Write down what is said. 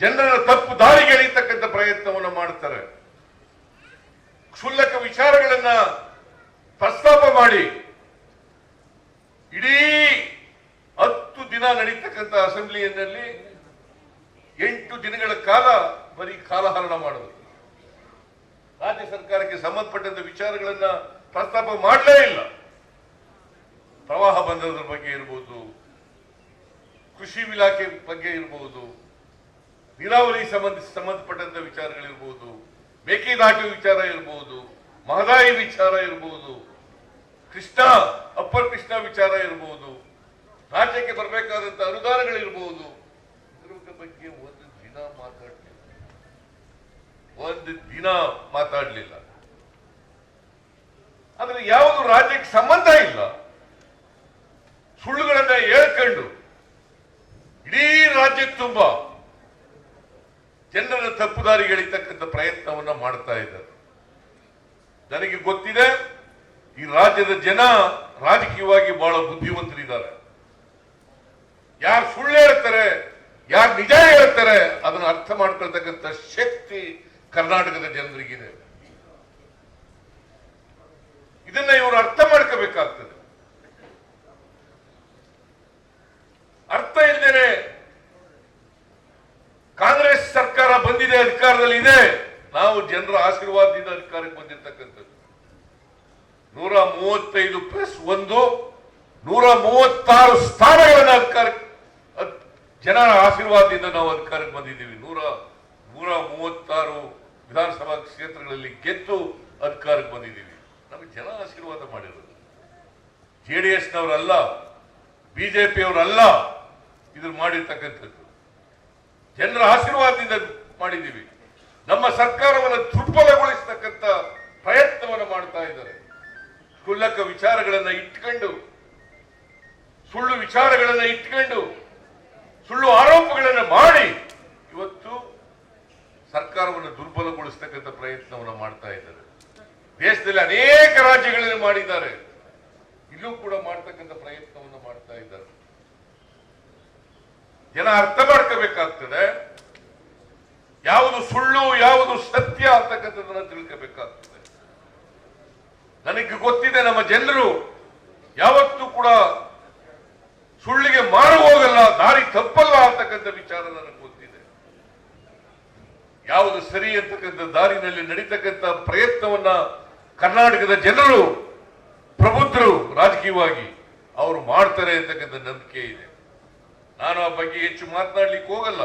ಜನರ ತಪ್ಪು ದಾರಿಗೆ ಎಳೀತಕ್ಕಂಥ ಪ್ರಯತ್ನವನ್ನು ಮಾಡ್ತಾರೆ. ಕ್ಷುಲ್ಲಕ ವಿಚಾರಗಳನ್ನ ಪ್ರಸ್ತಾಪ ಮಾಡಿ. ಇಡೀ ಹತ್ತು ದಿನ ನಡೀತಕ್ಕಂಥ ಅಸೆಂಬ್ಲಿಯಲ್ಲಿ ಎಂಟು ದಿನಗಳ ಕಾಲ ಬರೀ ಕಾಲಹರಣ ಮಾಡೋದು ರಾಜ್ಯ ಸರ್ಕಾರಕ್ಕೆ ಸಂಬಂಧಪಟ್ಟಂತ ವಿಚಾರಗಳನ್ನ ಪ್ರಸ್ತಾಪ ಮಾಡಲೇ ಇಲ್ಲ. ಪ್ರವಾಹ ಬಂದದರ ಬಗ್ಗೆ ಇರ್ಬೋದು, ಕೃಷಿ ಇಲಾಖೆ ಬಗ್ಗೆ ಇರಬಹುದು ನೀರಾವರಿ ಸಂಬಂಧ ಸಂಬಂಧಪಟ್ಟಂತ ವಿಚಾರಗಳಿರ್ಬೋದು, ಮೇಕೆದಾಟು ವಿಚಾರ ಇರ್ಬೋದು, ಮಹದಾಯಿ ವಿಚಾರ ಇರ್ಬೋದು, ಕೃಷ್ಣ, ಅಪ್ಪರ್ ಕೃಷ್ಣ ವಿಚಾರ ಇರ್ಬೋದು, ರಾಜ್ಯಕ್ಕೆ ಬರಬೇಕಾದಂತ ಅನುದಾನಗಳಿರ್ಬೋದು. ಇದ್ರ ಬಗ್ಗೆ ಒಂದು ದಿನ ಮಾತಾಡಲಿಲ್ಲ. ಒಂದು ದಿನ ಮಾತಾಡಲಿಲ್ಲ. ಆದ್ರೆ ಯಾವುದು ರಾಜ್ಯಕ್ಕೆ ಸಂಬಂಧ ಇಲ್ಲ. ಸುಳ್ಳುಗಳನ್ನ ಹೇಳ್ಕೊಂಡು ಇಡೀ ರಾಜ್ಯಕ್ಕೆ ತುಂಬ ಜನರ ತಪ್ಪುದಾರಿಗೆ ಎಳಿತಕ್ಕಂಥ ಪ್ರಯತ್ನವನ್ನ ಮಾಡ್ತಾ ಇದ್ದಾರೆ. ನನಗೆ ಗೊತ್ತಿದೆ, ಈ ರಾಜ್ಯದ ಜನ ರಾಜಕೀಯವಾಗಿ ಬಹಳ ಬುದ್ಧಿವಂತರಿದ್ದಾರೆ. ಯಾರು ಸುಳ್ಳು ಹೇಳ್ತಾರೆ, ಯಾರು ನಿಜ ಹೇಳ್ತಾರೆ, ಅದನ್ನು ಅರ್ಥ ಮಾಡ್ಕೊಳ್ತಕ್ಕಂಥ ಶಕ್ತಿ ಕರ್ನಾಟಕದ ಜನರಿಗಿದೆ. ಇದನ್ನ ಇವರು ಅರ್ಥ ಮಾಡ್ಕೋಬೇಕಾಗ್ತದೆ. ಇದೆ. ನಾವು ಜನರ ಆಶೀರ್ವಾದದಿಂದ ಅಧಿಕಾರಕ್ಕೆ ಬಂದಿರತಕ್ಕಂಥದ್ದು. ನೂರ ಮೂವತ್ತೈದು ಪ್ಲಸ್ ಒಂದು, ನೂರ ಮೂವತ್ತಾರು ಸ್ಥಾನಗಳನ್ನ ಅಧಿಕಾರ ಜನರ ಆಶೀರ್ವಾದದಿಂದ ನಾವು ಅಧಿಕಾರಕ್ಕೆ ಬಂದಿದ್ದೀವಿ. ನೂರ ನೂರ ಮೂವತ್ತಾರು ವಿಧಾನಸಭಾ ಕ್ಷೇತ್ರಗಳಲ್ಲಿ ಗೆದ್ದು ಅಧಿಕಾರಕ್ಕೆ ಬಂದಿದ್ದೀವಿ. ನಮಗೆ ಜನ ಆಶೀರ್ವಾದ ಮಾಡಿರೋದು. ಜೆ ಡಿ ಎಸ್ನವರಲ್ಲ ಬಿಜೆಪಿಯವರಲ್ಲ ಇದ್ರ ಮಾಡಿರ್ತಕ್ಕಂಥದ್ದು. ಜನರ ಆಶೀರ್ವಾದದಿಂದ ಮಾಡಿದ್ದೀವಿ. ನಮ್ಮ ಸರ್ಕಾರವನ್ನು ದುರ್ಬಲಗೊಳಿಸತಕ್ಕಂಥ ಪ್ರಯತ್ನವನ್ನು ಮಾಡ್ತಾ ಇದ್ದಾರೆ. ಕ್ಷುಲ್ಲಕ ವಿಚಾರಗಳನ್ನ ಇಟ್ಕೊಂಡು, ಸುಳ್ಳು ವಿಚಾರಗಳನ್ನ ಇಟ್ಕೊಂಡು, ಸುಳ್ಳು ಆರೋಪಗಳನ್ನು ಮಾಡಿ ಇವತ್ತು ಸರ್ಕಾರವನ್ನು ದುರ್ಬಲಗೊಳಿಸತಕ್ಕಂಥ ಪ್ರಯತ್ನವನ್ನು ಮಾಡ್ತಾ ಇದ್ದಾರೆ. ದೇಶದಲ್ಲಿ ಅನೇಕ ರಾಜ್ಯಗಳಲ್ಲಿ ಮಾಡಿದ್ದಾರೆ. ಇಲ್ಲೂ ಕೂಡ ಮಾಡ್ತಕ್ಕಂಥ ಪ್ರಯತ್ನವನ್ನು ಮಾಡ್ತಾ ಇದ್ದಾರೆ. ಜನ ಅರ್ಥ ಮಾಡ್ಕೋಬೇಕಾಗ್ತದೆ. ಯಾವುದು ಸುಳ್ಳು, ಯಾವುದು ಸತ್ಯ ಅಂತಕ್ಕಂಥದ್ದನ್ನ ತಿಳ್ಕೋಬೇಕಾಗ್ತದೆ. ನನಗೆ ಗೊತ್ತಿದೆ ನಮ್ಮ ಜನರು ಯಾವತ್ತೂ ಕೂಡ ಸುಳ್ಳಿಗೆ ಮಾರು ಹೋಗಲ್ಲ, ದಾರಿ ತಪ್ಪಲ್ಲ ಅಂತಕ್ಕಂಥ ವಿಚಾರ ನನಗೆ ಗೊತ್ತಿದೆ. ಯಾವುದು ಸರಿ ಅಂತಕ್ಕಂಥ ದಾರಿನಲ್ಲಿ ನಡೀತಕ್ಕಂಥ ಪ್ರಯತ್ನವನ್ನ ಕರ್ನಾಟಕದ ಜನರು, ಪ್ರಬುದ್ಧರು ರಾಜಕೀಯವಾಗಿ ಅವರು ಮಾಡ್ತಾರೆ ಅಂತಕ್ಕಂಥ ನಂಬಿಕೆ ಇದೆ. ನಾನು ಆ ಬಗ್ಗೆ ಹೆಚ್ಚು ಮಾತನಾಡ್ಲಿಕ್ಕೆ ಹೋಗಲ್ಲ.